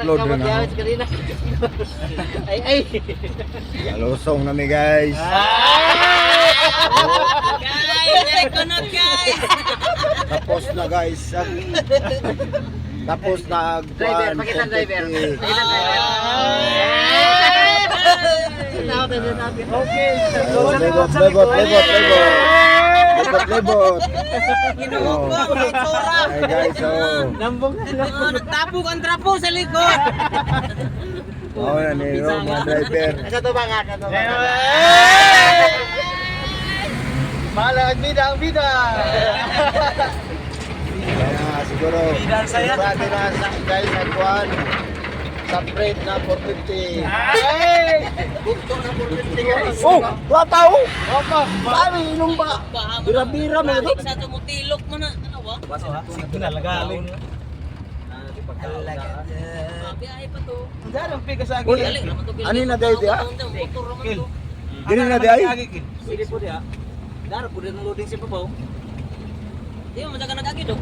upload. Kamag-yawit kanina. Ay, ay. Galusong nami guys. Guys, eko na guys. Tapos na guys. Tapos na Driver, pakita ang driver. Pakita driver. Sa natin. Okay. Oh, lebot, lebot, lebot, lebot. Lebot, lebot. Ginuhog ko ang itsura. Guys, oh. Lambong na Oh, nagtabog ang trapo sa likod. Oh, na ni driver. Sa to ba nga? Sa to ba nga? Mahala ang bida, ang bida. Kaya siguro. Saya. Na guys sa kuan. Sa freight na 450. Ay! Na. Oh, wala tao. Opa! Sabi, inom ba? Bira-bira mo ito. Sa tumutilok mo na. Ano ba? Signal galing. Biyahe pa to. Ang darang pikas sa. Ano na dahil diya? Dili na ay. Sige po diya. Dara po din ang loading sa babaw. Di mo masaga nag-agi do.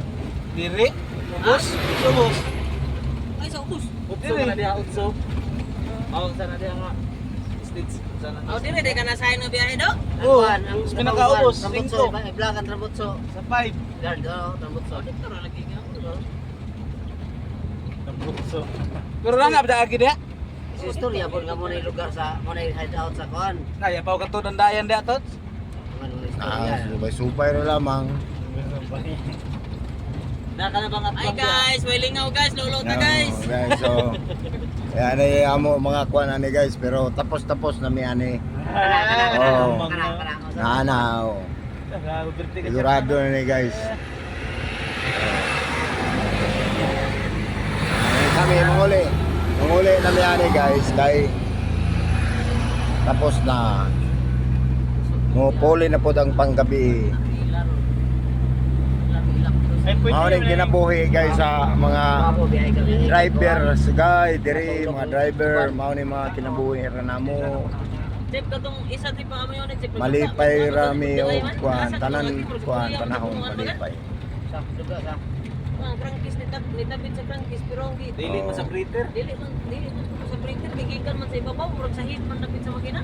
Diri. Ubos. Ubos. Ay sa ubus. Utso na diya, utso. Awag sana diya nga. Oh, dire di ka na sayo ng biyahe do. Oh, Ang pinakaubos, singko. i-vlog ang rambutso. Sa 5. Guard, oh, rambutso. Oh, dito ra lagi nga. Utso. Pero lang nga, agi diya. Sa istorya po nga muna yung lugar sa muna yung hideout sa kuan. Naya pa ka to ng dayan diya to. Ano yung Ah, subay-subay rin lamang. Naka na bang Ay guys, may lingaw guys, lulot na guys. Oh, guys, so. Yan ay amo mga kuan ani guys, pero tapos-tapos na mi ani. Oh. Kanang. Nanaw. Sigurado na ni guys. Kami manguli. Manguli na mi ani guys kay tapos na. Mo puli na po ang panggabi. Mao ning kinabuhi guys sa mga drivers guys, diri mga driver, mao ni mga kinabuhi ra namo. Chip ka tong isa di pa kami yun. Malipay rami o kuan tanan kuan panahon malipay. Sa lugar sa. Ang prangkis ni tab ni tabit sa prangkis pero ang gi- Dili mo sa breather. dili man dili man sa printer gigikan man sa ibabaw murag sa hit man dapit sa makina.